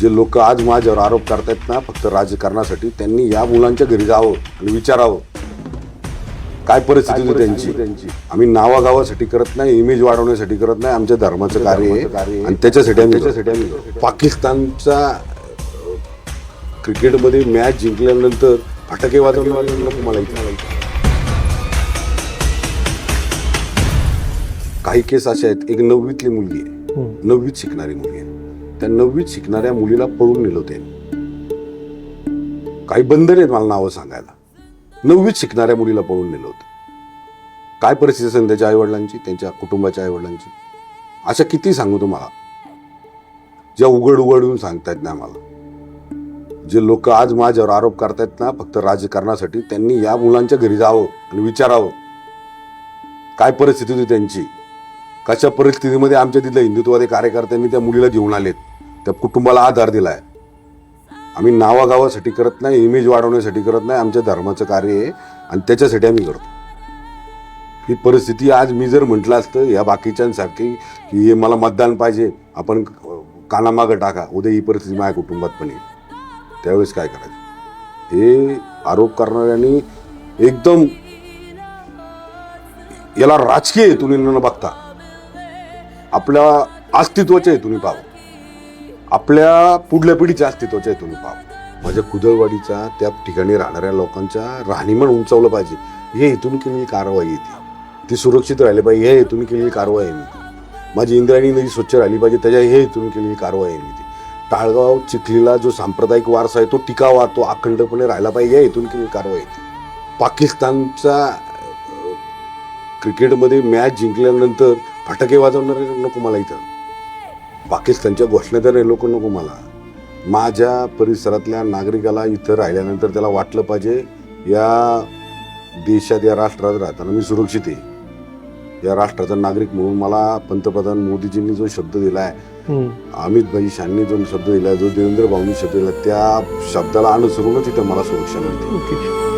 जे लोक आज माझ्यावर आरोप करतायत ना फक्त राजकारणासाठी त्यांनी या मुलांच्या घरी जावं आणि विचारावं. काय परिस्थिती होती त्यांची? त्यांची. आम्ही नावागावासाठी करत नाही इमेज वाढवण्यासाठी करत नाही आमच्या धर्माचं कार्य आहे. आणि त्याच्यासाठी आम्ही त्याच्यासाठी आम्ही पाकिस्तानचा क्रिकेटमध्ये मॅच जिंकल्यानंतर फटाके वाजवणे नको मला इथे. काही केस अशा आहेत. एक नववीतली मुलगी आहे. नववीत शिकणारी मुलगी आहे. त्या नववीत शिकणाऱ्या मुलीला पळून नेलं होते. काही बंधन आहेत मला नावं सांगायला. नववीत शिकणाऱ्या मुलीला पळून नेलं होतं. काय परिस्थिती असेल त्याच्या आईवडिलांची त्यांच्या कुटुंबाच्या आईवडिलांची? अशा किती सांगू तुम्हाला? ज्या उघड उघड येऊन सांगतायत ना मला. जे लोक आज माझ्यावर आरोप करतायत ना फक्त राजकारणासाठी त्यांनी या मुलांच्या घरी जावं आणि विचारावं. काय परिस्थिती होती त्यांची? कशा परिस्थितीमध्ये आमच्या तिथल्या हिंदुत्ववादी कार्यकर्त्यांनी त्या मुलीला घेऊन आलेत? त्या कुटुंबाला आधार दिला आहे आम्ही नावागावासाठी करत नाही इमेज वाढवण्यासाठी करत नाही आमच्या धर्माचं कार्य आहे आणि त्याच्यासाठी आम्ही करतो. ही परिस्थिती आज मी जर म्हटलं असतं या बाकीच्यांसारखी की हे मला मतदान पाहिजे आपण कानामागं टाका उद्या ही परिस्थिती माझ्या कुटुंबात पण येईल. त्यावेळेस काय करायचं? हे आरोप करणाऱ्यांनी एकदम याला राजकीय हेतून बघता. आपल्या अस्तित्वाच्या हेतून पाहावं. आपल्या पुढल्या पिढीच्या अस्तित्वाच्या हेतून पाहावं. माझ्या कुदळवाडीचा त्या ठिकाणी राहणाऱ्या लोकांच्या राहणीमान उंचावलं पाहिजे. हे हेतून केलेली कारवाई आहे ती. ती सुरक्षित राहिली पाहिजे. हे हेतून केलेली कारवाई आहे मी माझी इंद्रायणी नदी स्वच्छ राहिली पाहिजे. त्याच्या हे हेतून केलेली कारवाई आहे मी ती. टाळगाव चिखलीला जो सांप्रदायिक वारसा आहे तो टिकावा तो अखंडपणे राहिला पाहिजे. या हेतून केलेली कारवाई आहे ती. पाकिस्तानचा क्रिकेटमध्ये मॅच जिंकल्यानंतर फटाके वाजवणारे नको मला इथं. पाकिस्तानच्या घोषणा देणारे लोक नको मला. माझ्या परिसरातल्या नागरिकाला इथं राहिल्यानंतर त्याला वाटलं पाहिजे या देशात या राष्ट्रात राहताना मी सुरक्षित आहे. या राष्ट्राचा नागरिक म्हणून मला पंतप्रधान मोदीजींनी जो शब्द दिला आहे अमित भाई शांनी जो शब्द दिला जो देवेंद्र भाऊंनी शब्द दिला त्या शब्दाला अनुसरूनच इथं मला सुरक्षा मिळते.